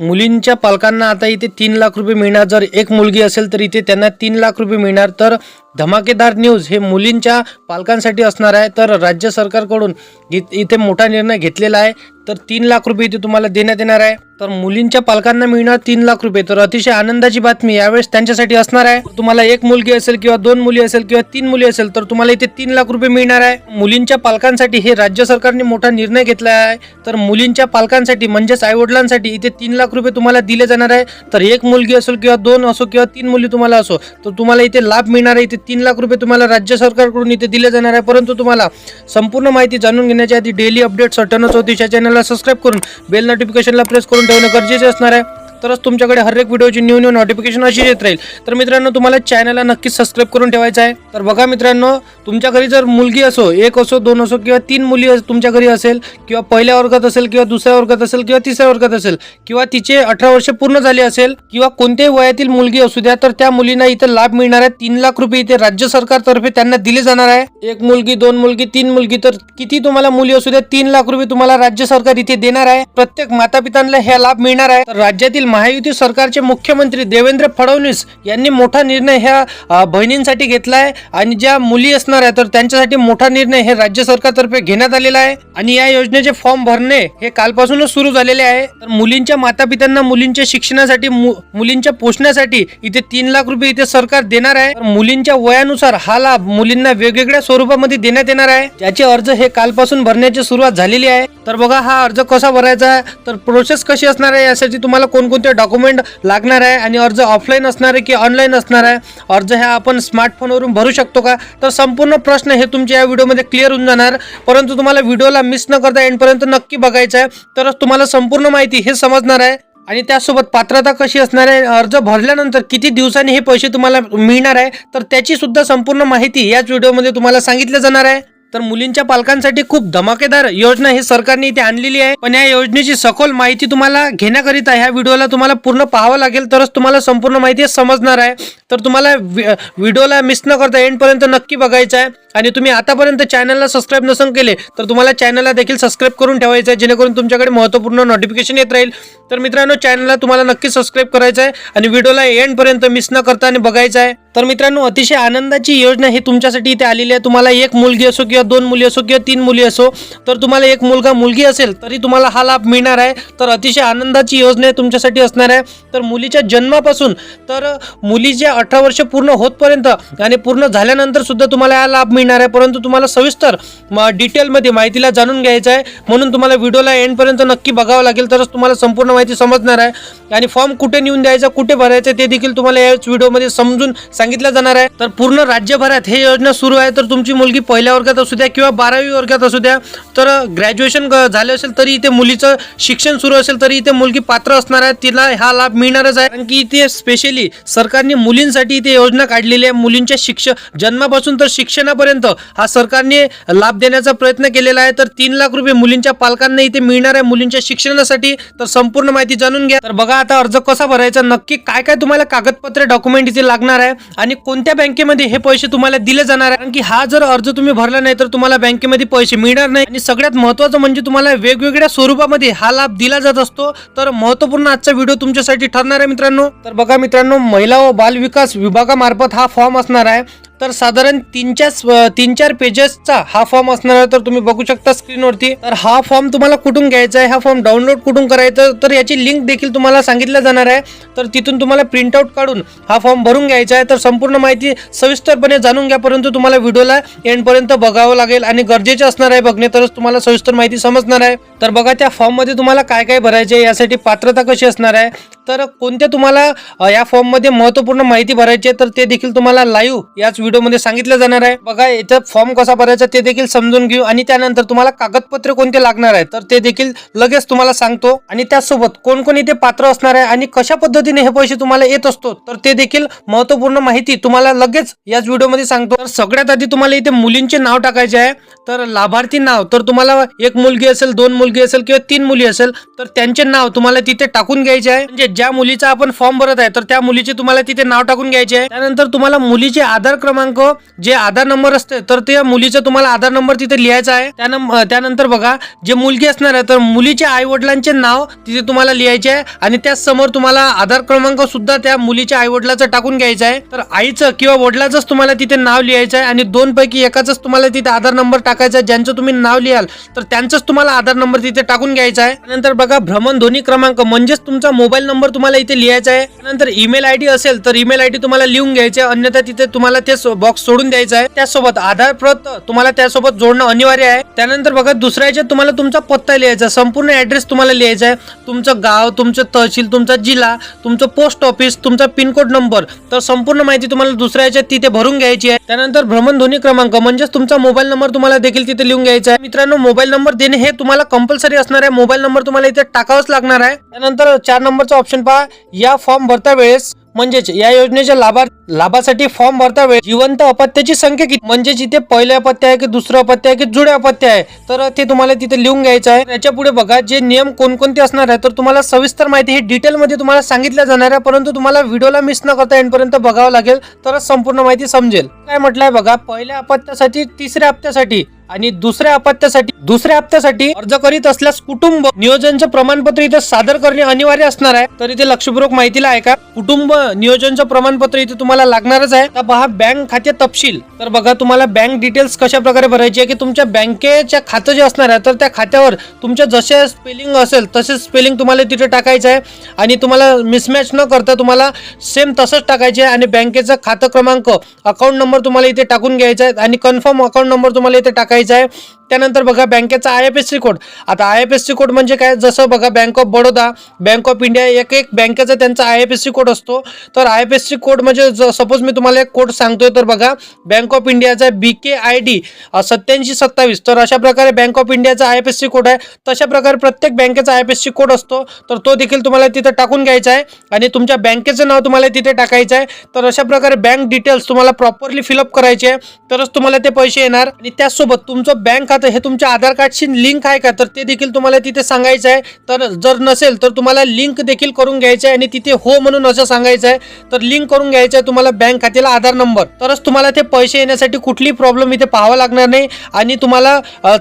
मुलींच्या पालकांना आता इथे तीन लाख रुपये मिळणार. जर एक मुलगी असेल तर इथे त्यांना तीन लाख रुपये मिळणार. तर धमाकेदार न्यूज हे मुलींच्या पालकांसाठी असणार आहे. तर राज्य सरकारकडून इ- इथे मोठा निर्णय घेतलेला आहे. तर तीन लाख रुपये इथे तुम्हाला देण्यात येणार आहे. तर मुलींच्या पालकांना मिळणार तीन लाख रुपये. तर अतिशय आनंदाची बातमी यावेळेस त्यांच्यासाठी असणार आहे. तुम्हाला एक मुलगी असेल किंवा दोन मुली असेल किंवा तीन मुली असेल तर तुम्हाला इथे तीन लाख रुपये मिळणार आहे. मुलींच्या पालकांसाठी हे राज्य सरकारने मोठा निर्णय घेतला आहे. तर मुलींच्या पालकांसाठी म्हणजेच आईवडिलांसाठी इथे तीन लाख रुपये तुम्हाला दिले जाणार आहे. तर एक मुलगी असेल किंवा दोन असो किंवा तीन मुली तुम्हाला असो तर तुम्हाला इथे लाभ मिळणार आहे. इथे तीन लाख रुपये तुम्हाला राज्य सरकारकडून इथे दिले जाणार आहे. परंतु तुम्हाला संपूर्ण माहिती जाणून घेण्याच्या आधी डेली अपडेट्स अठ्ठ्याण्णव चौतीसच्या चॅनलला सबस्क्राईब करून बेल नोटिफिकेशनला प्रेस करून ठेवणं गरजेचे असणार आहे. तरच तुमच्याकडे हर एक व्हिडिओची न्यू न्यू नोटिफिकेशन अशी येत राहील. तर मित्रांनो तुम्हाला चॅनलला नक्कीच सबस्क्राईब करून ठेवायचं आहे. तर बघा मित्रांनो तुमच्या घरी जर मुलगी असो एक असो दोन असो किंवा तीन मुली तुमच्या घरी असेल किंवा पहिल्या वर्गात असेल किंवा दुसऱ्या वर्गात असेल किंवा तिसऱ्या वर्गात असेल किंवा तिचे अठरा वर्ष पूर्ण झाले असेल किंवा कोणत्याही वयातील मुलगी असू द्या तर त्या मुलींना इथे लाभ मिळणार आहे. तीन लाख रुपये इथे राज्य सरकारतर्फे त्यांना दिले जाणार आहे. एक मुलगी दोन मुलगी तीन मुलगी तर किती तुम्हाला मुली असू द्या तीन लाख रुपये तुम्हाला राज्य सरकार इथे देणार आहे. प्रत्येक माता पितांना हे लाभ मिळणार आहे. तर राज्यातील महायुती सरकारचे मुख्यमंत्री देवेंद्र फडणवीस यांनी मोठा निर्णय ह्या बहिणींसाठी घेतला आहे आणि ज्या मुली असणार आहे तर त्यांच्यासाठी मोठा निर्णय हे राज्य सरकारतर्फे घेण्यात आलेला आहे. आणि या योजनेचे फॉर्म भरणे हे कालपासूनच सुरू झालेले आहे. तर मुलींच्या मातापित्यांना मुलींच्या शिक्षणासाठी मु- मुलींच्या पोषणासाठी इथे तीन लाख रुपये इथे सरकार देणार आहे. तर मुलींच्या वयानुसार हा लाभ मुलींना वेगवेगळ्या स्वरूपामध्ये देण्यात येणार आहे. त्याचे अर्ज हे कालपासून भरण्याची सुरुवात झालेली आहे. तर बघा हा अर्ज कसा भरायचा आहे. तर प्रोसेस कशी असणार आहे यासाठी तुम्हाला कोणकोणते डॉक्युमेंट लागणार आहे आणि अर्ज ऑफलाईन असणार आहे की ऑनलाईन असणार आहे? अर्ज ह्या आपण स्मार्टफोनवरून भरू शकतो का? तर संपूर्ण प्रश्न हे तुमच्या या व्हिडिओमध्ये क्लिअर होऊन जाणार. परंतु तुम्हाला व्हिडिओला मिस न करता एंडपर्यंत नक्की बघायचं आहे. तरच तुम्हाला संपूर्ण माहिती हे समजणार आहे. आणि त्यासोबत पात्रता कशी असणार आहे? अर्ज भरल्यानंतर किती दिवसांनी हे पैसे तुम्हाला मिळणार आहे? तर त्याची सुद्धा संपूर्ण माहिती याच व्हिडिओमध्ये तुम्हाला सांगितलं जाणार आहे. तर मुलींच्या पालकांसाठी खूप धमाकेदार योजना ही सरकारने इथे आणलेली आहे. पण या योजनेची सखोल माहिती तुम्हाला घेण्याकरिता ह्या व्हिडिओला तुम्हाला पूर्ण पाहावं लागेल तरच तुम्हाला संपूर्ण माहिती समजणार आहे. तर तुम्हाला व्हिडिओला मिस न करता एंडपर्यंत नक्की बघायचं आहे. आणि तुम्ही आतापर्यंत चॅनलला सबस्क्राईब नसन केले तर तुम्हाला चॅनलला देखील सबस्क्राईब करून ठेवायचं आहे जेणेकरून तुमच्याकडे महत्त्वपूर्ण नोटिफिकेशन येत राहील. तर मित्रांनो चॅनलला तुम्हाला नक्की सबस्क्राईब करायचं आहे आणि व्हिडिओला एंडपर्यंत मिस न करता आणि बघायचं आहे. तर मित्रांनो अतिशय आनंदाची योजना ही तुमच्यासाठी इथे आलेली आहे. तुम्हाला एक मुलगी असो किंवा दोन मुली असो किंवा तीन मुली असो तर तुम्हाला एक मुलगा मुलगी असेल तरी तुम्हाला हा लाभ मिळणार आहे. तर अतिशय आनंदाची योजना आहे तुमच्यासाठी असणार आहे. तर मुलीच्या जन्मापासून तर मुलीच्या अठरा वर्ष पूर्ण होतपर्यंत आणि पूर्ण झाल्यानंतर सुद्धा तुम्हाला हा लाभ मिळणार आहे. परंतु तुम्हाला सविस्तर डिटेलमध्ये माहितीला जाणून घ्यायचं आहे. म्हणून तुम्हाला व्हिडिओला एंडपर्यंत नक्की बघावं लागेल तरच तुम्हाला संपूर्ण माहिती समजणार आहे. आणि फॉर्म कुठे नेऊन द्यायचा कुठे भरायचं ते देखील तुम्हाला याच व्हिडिओमध्ये समजून सांगितलं जाणार आहे. तर पूर्ण राज्यभरात हे योजना सुरू आहे. तर तुमची मुलगी पहिल्या वर्गात असू द्या किंवा बारावी वर्गात असू द्या तर ग्रॅज्युएशन झाले असेल तरी इथे मुलीचं शिक्षण सुरू असेल तरी इथे मुलगी पात्र असणार आहे. तिला हा लाभ मिळणारच आहे. कारण की इथे स्पेशली सरकारने मुलींसाठी इथे योजना काढलेली आहे. मुलींच्या शिक्षण जन्मापासून तर शिक्षणापर्यंत हा सरकारने लाभ देण्याचा प्रयत्न केलेला आहे. तर तीन लाख रुपये मुलींच्या पालकांना इथे मिळणार आहे. मुलींच्या शिक्षणासाठी तर संपूर्ण माहिती जाणून घ्या. तर बघा आता अर्ज कसा भरायचा? नक्की काय काय तुम्हाला कागदपत्रे डॉक्युमेंट इथे लागणार आहे? आणि कोणत्या बँकेमध्ये हे पैसे तुम्हाला दिले जाणार आहे? कारण की हा जर अर्ज तुम्ही भरला नाही तर तुम्हाला बँकेमध्ये पैसे मिळणार नाही. आणि सगळ्यात महत्वाचं म्हणजे तुम्हाला वेगवेगळ्या स्वरूपामध्ये हा लाभ दिला जात असतो. तर महत्त्वपूर्ण आजचा व्हिडिओ तुमच्यासाठी ठरणार आहे मित्रांनो. तर बघा मित्रांनो महिला व बाल विकास विभागामार्फत हा फॉर्म असणार आहे. तर साधारण तीन चार तीन चार पेजेसचा हा फॉर्म असणार आहे तर तुम्ही बघू शकता स्क्रीनवरती तर हा फॉर्म तुम्हाला कुठून घ्यायचा आहे हा फॉर्म डाउनलोड कुठून करायचा तर याची लिंक देखील तुम्हाला सांगितलं जाणार आहे. तर तिथून तुम्हाला प्रिंटआउट काढून हा फॉर्म भरून घ्यायचा आहे. तर संपूर्ण माहिती सविस्तरपणे जाणून घ्या परंतु तुम्हाला व्हिडिओला एंडपर्यंत बघावं लागेल आणि गरजेचे असणार आहे बघणे तरच तुम्हाला सविस्तर माहिती समजणार आहे. तर बघा त्या फॉर्ममध्ये तुम्हाला काय काय भरायचे आहे यासाठी पात्रता कशी असणार आहे? तर कोणत्या तुम्हाला या फॉर्ममध्ये महत्त्वपूर्ण माहिती भरायची आहे तर ते देखील तुम्हाला लाईव्ह याच व्हिडिओमध्ये सांगितलं जाणार आहे. बघा इथं फॉर्म कसा भरायचा ते देखील समजून घेऊ. आणि त्यानंतर तुम्हाला कागदपत्र कोणते लागणार आहे तर ते देखील लगेच तुम्हाला सांगतो. आणि त्यासोबत कोण कोण इथे पात्र असणार आहे आणि कशा पद्धतीने हे पैसे तुम्हाला येत असतो तर ते देखील महत्त्वपूर्ण माहिती तुम्हाला लगेच याच व्हिडिओमध्ये सांगतो. तर सगळ्यात आधी तुम्हाला इथे मुलींचे नाव टाकायचे आहे. तर लाभार्थी नाव तर तुम्हाला एक मुलगी असेल दोन मुलगी असेल किंवा तीन मुली असेल तर त्यांचे नाव तुम्हाला तिथे टाकून घ्यायचे आहे. म्हणजे ज्या मुलीचा आपण फॉर्म भरत आहे तर त्या मुलीचे तुम्हाला तिथे नाव टाकून घ्यायचे आहे. त्यानंतर तुम्हाला मुलीचे आधार क्रमांक क्रमांक जे आधार नंबर असते तर त्या मुलीचा तुम्हाला आधार नंबर तिथे लिहायचा आहे. त्यानंतर बघा जे मुलगी असणार आहे तर मुलीच्या आई वडिलांचे नाव तिथे तुम्हाला लिहायचे आहे आणि त्याचसमोर तुम्हाला आधार क्रमांक सुद्धा त्या मुलीच्या आई वडिलाचं टाकून घ्यायचं आहे. तर आईचं किंवा वडिलाचंच तुम्हाला तिथे नाव लिहायचं आहे आणि दोन पैकी एकाच तुम्हाला तिथे आधार नंबर टाकायचा आहे. ज्यांचं तुम्ही नाव लिहाल तर त्यांचंच तुम्हाला आधार नंबर तिथे टाकून घ्यायचा आहे. त्यानंतर बघा भ्रमणध्वनी क्रमांक म्हणजेच तुमचा मोबाईल नंबर तुम्हाला इथे लिहायचा आहे. नंतर ईमेल आय डी असेल तर ईमेल आय डी तुम्हाला लिहून घ्यायचे आहे. अन्यथा तिथे तुम्हाला तेच बॉक्स सोडून द्यायचा आहे. त्यासोबत आधार प्रत तुम्हाला त्यासोबत जोडणं अनिवार्य आहे. त्यानंतर बघा दुसऱ्या याच्यात तुम्हाला तुमचा पत्ता लिहायचा आहे, संपूर्ण ऍड्रेस तुम्हाला लिहायचा आहे. तुमचं गाव तुमचं तहसील तुमचा जिल्हा तुमचं पोस्ट ऑफिस तुमचा पिनकोड नंबर तर संपूर्ण माहिती तुम्हाला दुसऱ्या याच्यात तिथे भरून घ्यायची आहे. त्यानंतर भ्रमणध्वनी क्रमांक म्हणजेच तुमचा मोबाईल नंबर तुम्हाला देखील तिथे लिहून घ्यायचा आहे. मित्रांनो मोबाईल नंबर देणे हे तुम्हाला कंपल्सरी असणार आहे. मोबाईल नंबर तुम्हाला इथे टाकावाच लागणार आहे. त्यानंतर चार नंबरचा ऑप्शन पहा. या फॉर्म भरता वेळेस म्हणजेच या योजनेच्या लाभार्थ लाभासाठी फॉर्म भरता वेळेस जिवंत अपत्याची संख्या किती? म्हणजे जिथे पहिले अपत्य आहे की दुसरं अपत्य आहे की जुळे अपत्य आहे? तर ते तुम्हाला तिथे लिहून घ्यायचं आहे. याच्यापुढे बघा जे नियम कोणकोणते असणार आहे तर तुम्हाला सविस्तर माहिती ही डिटेलमध्ये तुम्हाला सांगितलं जाणार आहे परंतु तुम्हाला व्हिडिओला मिस न करता एंडपर्यंत बघावं लागेल तरच संपूर्ण माहिती समजेल. काय म्हटलंय बघा पहिल्या अपत्यासाठी तिसऱ्या हप्त्यासाठी आणि दुसऱ्या अपत्यासाठी दुसऱ्या हप्त्यासाठी अर्ज करीत असल्यास कुटुंब नियोजनचं प्रमाणपत्र इथे सादर करणे अनिवार्य असणार आहे. तर इथे लक्षपूर्वक माहितीला आहे का? कुटुंब नियोजनचं प्रमाणपत्र इथे तुम्हाला लागणारच आहे. तर पहा बँक खाते तपशील. तर बघा तुम्हाला बँक डिटेल्स कशा प्रकारे भरायची आहे की तुमच्या बँकेच्या खातं जे असणार आहे तर त्या खात्यावर तुमच्या जसे स्पेलिंग असेल तसे स्पेलिंग तुम्हाला तिथे टाकायचं आहे. आणि तुम्हाला मिसमॅच न करता तुम्हाला सेम तसंच टाकायचे आहे. आणि बँकेचा खातं क्रमांक अकाउंट नंबर तुम्हाला इथे टाकून घ्यायचा आहे. आणि कन्फर्म अकाउंट नंबर तुम्हाला इथे टाकायचा आहे त्यानंतर बघा बँकेचा I F S C code आता I F S C code म्हणजे काय? जसं बघा bank of Baroda bank of India एक एक बँकेचा त्यांचा I F S C code असतो. तर I F S C code म्हणजे सपोज मी तुम्हाला एक कोड सांगतोय तर बघा बँक ऑफ इंडियाचा बी के आय डी सत्याऐंशी सत्तावीस. तर अशा प्रकारे बँक ऑफ इंडियाचा I F S C code आहे. तशा प्रकारे प्रत्येक बँकेचा I F S C code असतो. तर तो देखील तुम्हाला तिथे टाकून घ्यायचा आहे. आणि तुमच्या बँकेचं नाव तुम्हाला तिथे टाकायचं आहे. तर अशा प्रकारे बँक डिटेल्स तुम्हाला प्रॉपरली फिलअप करायचे आहे. तरच तुम्हाला ते पैसे येणार. आणि त्याचसोबत तुमचं बँक खातं हे तुमच्या आधार कार्डशी लिंक आहे का? तर ते देखील तुम्हाला तिथे सांगायचं आहे. तर जर नसेल तर तुम्हाला लिंक देखील करून घ्यायचं आहे आणि तिथे हो म्हणून असं सांगायचं आहे. तर लिंक करून घ्यायचं आहे तुम्हाला बँक खात्याला आधार नंबर. तरच तुम्हाला ते पैसे येण्यासाठी कुठलीही प्रॉब्लेम इथे पाहावा लागणार नाही आणि तुम्हाला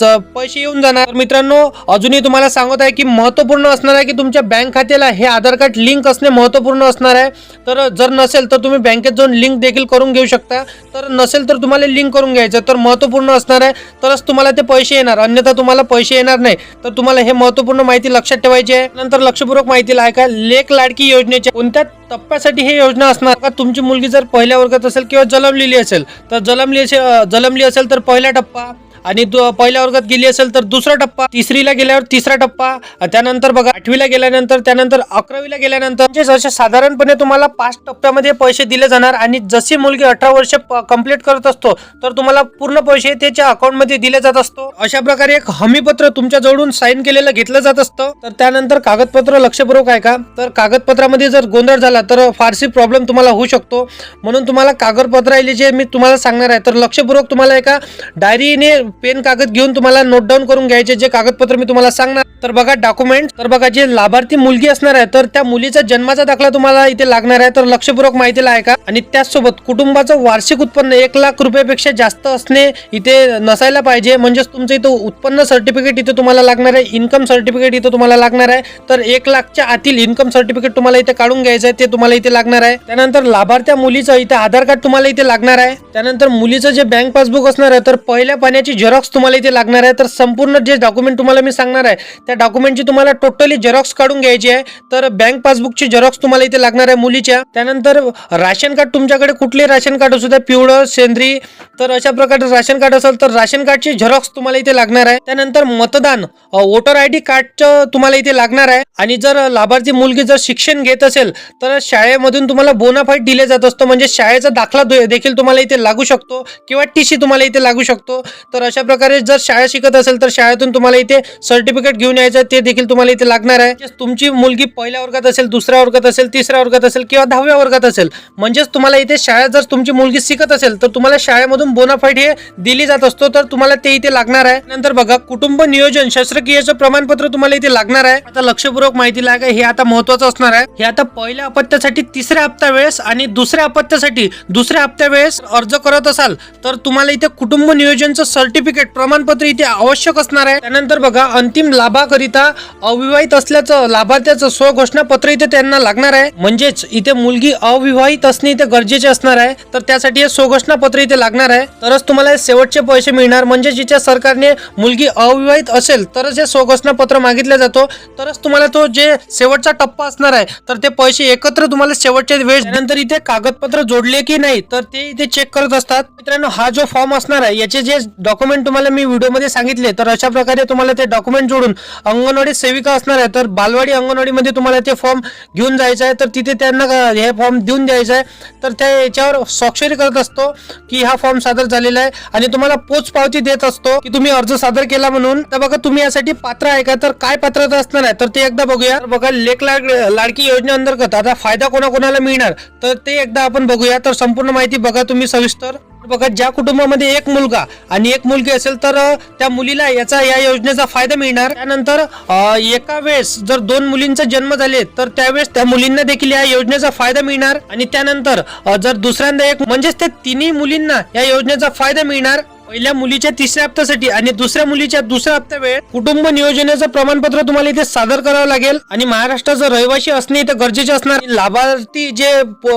च- पैसे येऊन जाणार. मित्रांनो अजूनही तुम्हाला सांगत आहे की महत्त्वपूर्ण असणार आहे की तुमच्या बँक खात्याला हे आधार कार्ड लिंक असणे महत्त्वपूर्ण असणार आहे. तर जर नसेल तर तुम्ही बँकेत जाऊन लिंक देखील करून घेऊ शकता. तर नसेल तर तुम्हाला लिंक करून घ्यायचं तर महत्त्वपूर्ण असणार आहे. तरच तुम्हाला ते पैसे येणार अन्यथा तुम्हाला पैसे येणार नाही. तर तुम्हाला हे महत्त्वपूर्ण माहिती लक्षात ठेवायची आहे. नंतर लक्षपूर्वक माहिती आहे का लेख लाडकी योजनेच्या कोणत्या टप्प्यासाठी हे योजना असणार? का तुमची मुलगी जर पहिल्या वर्गात असेल किंवा जलमलेली असेल तर जलमली असेल असेल तर पहिला टप्पा आणि दु- पहिल्या वर्गात गेली असेल तर दुसरा टप्पा तिसरीला गेल्यावर तिसरा टप्पा त्यानंतर बघा आठवीला गेल्यानंतर त्यानंतर अकरावीला गेल्यानंतर. म्हणजे जसे साधारणपणे तुम्हाला पाच टप्प्यामध्ये पैसे दिले जाणार आणि जशी मुलगी अठरा वर्ष कंप्लीट करत असतो तर तुम्हाला पूर्ण पैसे त्याच्या अकाउंटमध्ये दिले जात असतो. अशा प्रकारे एक हमीपत्र तुमच्या जवळून साईन केलेलं घेतलं जात असतं. तर त्यानंतर कागदपत्र लक्षपूर्वक आहे का तर कागदपत्रामध्ये जर गोंधळ झाला तर फारशी प्रॉब्लेम तुम्हाला होऊ शकतो. म्हणून तुम्हाला कागदपत्र जे मी तुम्हाला सांगणार आहे तर लक्षपूर्वक तुम्हाला एका डायरीने पेन कागद घेऊन तुम्हाला नोट डाऊन करून घ्यायचे जे कागदपत्र मी तुम्हाला सांगणार. तर बघा डॉक्युमेंट तर बघा जे लाभार्थी मुलगी असणार आहे तर त्या मुलीचा जन्माचा दाखला तुम्हाला इथे लागणार आहे. तर लक्षपूर्वक माहितीला आहे का आणि त्याचसोबत कुटुंबाचं वार्षिक उत्पन्न एक लाख रुपयापेक्षा जास्त असणे इथे नसायला पाहिजे. म्हणजेच तुमचं इथं उत्पन्न सर्टिफिकेट इथे तुम्हाला लागणार आहे. इन्कम सर्टिफिकेट इथं तुम्हाला लागणार आहे. तर एक लाखच्या आतील इन्कम सर्टिफिकेट तुम्हाला इथे काढून घ्यायचं आहे ते तुम्हाला इथे लागणार आहे. त्यानंतर लाभार्थ्या मुलीचं इथे आधार कार्ड तुम्हाला इथे लागणार आहे. त्यानंतर मुलीचं जे बँक पासबुक असणार आहे तर पहिल्या पाण्याची झेरॉक्स तुम्हाला इथे लागणार आहे. तर संपूर्ण जे डॉक्युमेंट तुम्हाला मी सांगणार आहे त्या डॉक्युमेंटची तुम्हाला टोटली झेरॉक्स काढून घ्यायची आहे. तर बँक पासबुकची झेरॉक्स तुम्हाला इथे लागणार आहे मुलीच्या. त्यानंतर राशन कार्ड तुमच्याकडे कुठले राशन कार्ड असू द्या पिवळं सेंद्री तर अशा प्रकारचं राशन कार्ड असेल तर राशन कार्डची झेरॉक्स तुम्हाला इथे लागणार आहे. त्यानंतर मतदान वोटर आय डी कार्डचं तुम्हाला इथे लागणार आहे. आणि जर लाभार्थी मुलगी जर शिक्षण घेत असेल तर शाळेमधून तुम्हाला बोनाफाईट दिले जात असतो. म्हणजे शाळेचा दाखला देखील तुम्हाला इथे लागू शकतो किंवा टी सी तुम्हाला इथे लागू शकतो. तर अशा प्रकारे जर शाळा शिकत असेल तर शाळेतून तुम्हाला इथे सर्टिफिकेट घेऊन यायचं ते देखील तुम्हाला इथे लागणार आहे. तुमची मुलगी पहिल्या वर्गात असेल दुसऱ्या वर्गात असेल तिसऱ्या वर्गात असेल किंवा दहाव्या वर्गात असेल म्हणजेच तुम्हाला इथे शाळेत जर तुमची मुलगी शिकत असेल तर तुम्हाला शाळेमधून बोनाफाईट हे दिली जात असतो तर तुम्हाला ते इथे लागणार आहे. नंतर बघा कुटुंब नियोजन शस्त्रक्रियेचं प्रमाणपत्र तुम्हाला इथे लागणार आहे. आता लक्षपूर्वक माहिती लागा हे आता महत्वाचं असणार आहे. हे आता पहिल्या अपत्यासाठी तिसऱ्या हप्त्या वेळेस आणि दुसऱ्या अपत्यासाठी दुसऱ्या हप्त्या वेळेस अर्ज करत असाल तर तुम्हाला इथे कुटुंब नियोजनचं सर्टिफिकेट सर्टिफिकेट प्रमाणपत्र इथे आवश्यक असणार आहे. त्यानंतर बघा अंतिम लाभाकरिता अविवाहित असल्याचं लाभार्थ्याचं स्वघोषणा पत्र इथे त्यांना लागणार आहे. म्हणजेच इथे मुलगी अविवाहित असणे इथे गरजेचे असणार आहे. तर त्यासाठी हे स्वघोषणा पत्र इथे लागणार आहे. तरच तुम्हाला हे शेवटचे पैसे मिळणार. म्हणजे जिच्या सरकारने मुलगी अविवाहित असेल तरच हे स्वघोषणा पत्र मागितलं जातो. तरच तुम्हाला तो जे शेवटचा टप्पा असणार आहे तर ते पैसे एकत्र तुम्हाला शेवटच्या वेळेस नंतर इथे कागदपत्र जोडले की नाही तर ते इथे चेक करत असतात. मित्रांनो हा जो फॉर्म असणार आहे याचे जे डॉक्युमेंट तुम्हाला मी व्हिडिओमध्ये सांगितले तर अशा प्रकारे तुम्हाला ते डॉक्युमेंट जोडून अंगणवाडी सेविका असणार आहे तर बालवाडी अंगणवाडीमध्ये तुम्हाला ते फॉर्म घेऊन जायचं आहे. तर तिथे त्यांना हे फॉर्म देऊन द्यायचं आहे. तर त्या याच्यावर स्वाक्षरी करत असतो की हा फॉर्म सादर झालेला आहे आणि तुम्हाला पोच पावती देत असतो की तुम्ही अर्ज सादर केला म्हणून. तर बघा तुम्ही यासाठी पात्र आहे का? तर काय पात्रता असणार आहे? तर ते एकदा बघूया. बघा लेख लाड लाडकी योजनेअंतर्गत आता फायदा कोणाकोणाला मिळणार? तर ते एकदा आपण बघूया. तर संपूर्ण माहिती बघा तुम्ही सविस्तर. बघा ज्या कुटुंबामध्ये एक मुलगा आणि एक मुलगी असेल तर त्या मुलीला याचा या योजनेचा फायदा मिळणार. त्यानंतर एका वेळेस जर दोन मुलींचा जन्म झाले तर त्यावेळेस त्या मुलींना देखील या योजनेचा फायदा मिळणार. आणि त्यानंतर जर दुसऱ्यांदा एक म्हणजेच त्या तिन्ही मुलींना या योजनेचा फायदा मिळणार. पहिल्या मुलीच्या तिसऱ्या हप्त्यासाठी आणि दुसऱ्या मुलीच्या दुसऱ्या हप्त्या वेळ कुटुंब नियोजनाचं प्रमाणपत्र तुम्हाला इथे सादर करावं लागेल. आणि महाराष्ट्राचं रहिवासी असणे इथे गरजेचे असणार. आणि लाभार्थी जे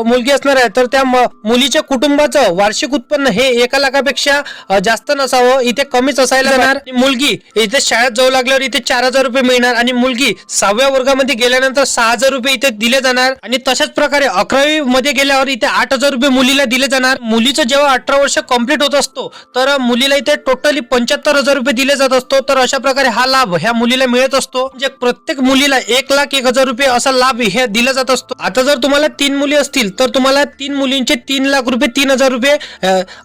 मुलगी असणार आहे तर त्या मुलीच्या कुटुंबाचं वार्षिक उत्पन्न हे एका लाखापेक्षा जास्त नसावं. इथे कमीच असायला जाणार. आणि मुलगी इथे शाळेत जाऊ लागल्यावर इथे चार हजार रुपये मिळणार. आणि मुलगी सहाव्या वर्गामध्ये गेल्यानंतर सहा हजार रुपये इथे दिले जाणार. आणि तशाच प्रकारे अकरावी मध्ये गेल्यावर इथे आठ हजार रुपये मुलीला दिले जाणार. मुलीचं जेव्हा अठरा वर्ष कंप्लीट होत असतो तर मुलीला इथे टोटली पंच्याहत्तर हजार रुपये दिले जात असतो. तर अशा प्रकारे हा लाभ ह्या मुलीला मिळत असतो. म्हणजे प्रत्येक मुलीला एक लाख एक हजार रुपये असा लाभ हे दिला जात असतो. आता जर तुम्हाला तीन मुली असतील तर तुम्हाला तीन मुलींचे तीन लाख रुपये तीन हजार रुपये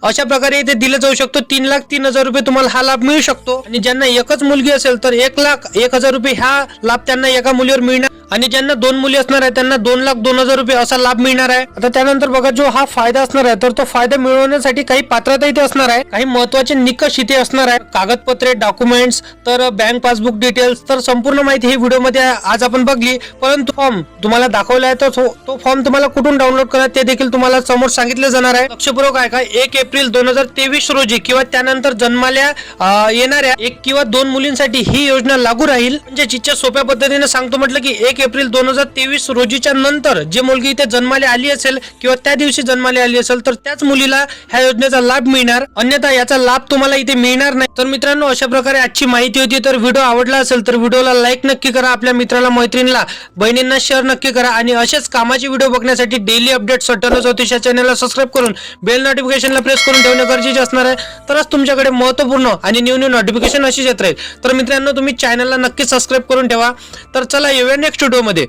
अशा प्रकारे इथे दिले जाऊ शकतो. तीन लाख तीन हजार रुपये तुम्हाला हा लाभ मिळू शकतो. आणि ज्यांना एकच मुलगी असेल तर एक लाख एक हजार रुपये हा लाभ त्यांना एका मुलीवर मिळणार आणि ज्यांना दोन मुली असणार आहे त्यांना दोन लाख दोन हजार रुपये असा लाभ मिळणार आहे. आता त्यानंतर बघा जो हा फायदा असणार आहे तर तो फायदा मिळवण्यासाठी काही पात्रता इथे असणार आहे. काही महत्त्वाचे निकष इथे असणार आहे. कागदपत्रे डॉक्युमेंट्स तर बँक पासबुक डिटेल्स तर संपूर्ण माहिती ही व्हिडिओमध्ये आज आपण बघली. परंतु फॉर्म तुम्हाला दाखवला आहे तर तो- फॉर्म तुम्हाला कुठून डाउनलोड करा ते देखील तुम्हाला समोर सांगितलं जाणार आहे. लक्षपूर्वक आहे का एक एप्रिल दोन हजार तेवीस रोजी किंवा त्यानंतर जन्माल्या येणाऱ्या एक किंवा दोन मुलींसाठी ही योजना लागू राहील. म्हणजे जिच्या सोप्या पद्धतीने सांगतो म्हटलं की एक एप्रिल दोन हजार तेवीस रोजीच्या नंतर जी मुलगी इथे जन्माला आली असेल किंवा त्या दिवशी जन्माला आली असेल तर त्याच मुलीला ह्या योजनेचा लाभ मिळणार. अन्यथा याचा लाभ तुम्हाला इथे मिळणार नाही. तर मित्रांनो अशा प्रकारे आजची माहिती होती. तर व्हिडिओ आवडला असेल तर व्हिडिओला लाईक नक्की करा. आपल्या मित्राला मैत्रिणीला बहिणींना शेअर नक्की करा. आणि असेच कामाचे व्हिडिओ बघण्यासाठी डेली अपडेट सट्टन चौतीस या चॅनलला सबस्क्राईब करून बेल नोटिफिकेशनला प्रेस करून ठेवणे गरजेचे असणार आहे. तरच तुमच्याकडे महत्त्वपूर्ण आणि न्यू न्यू नोटिफिकेशन अशीच येत राहील. तर मित्रांनो तुम्ही चॅनलला नक्की सबस्क्राईब करून ठेवा. तर चला येऊया नेक्स्ट व्हिडिओमध्ये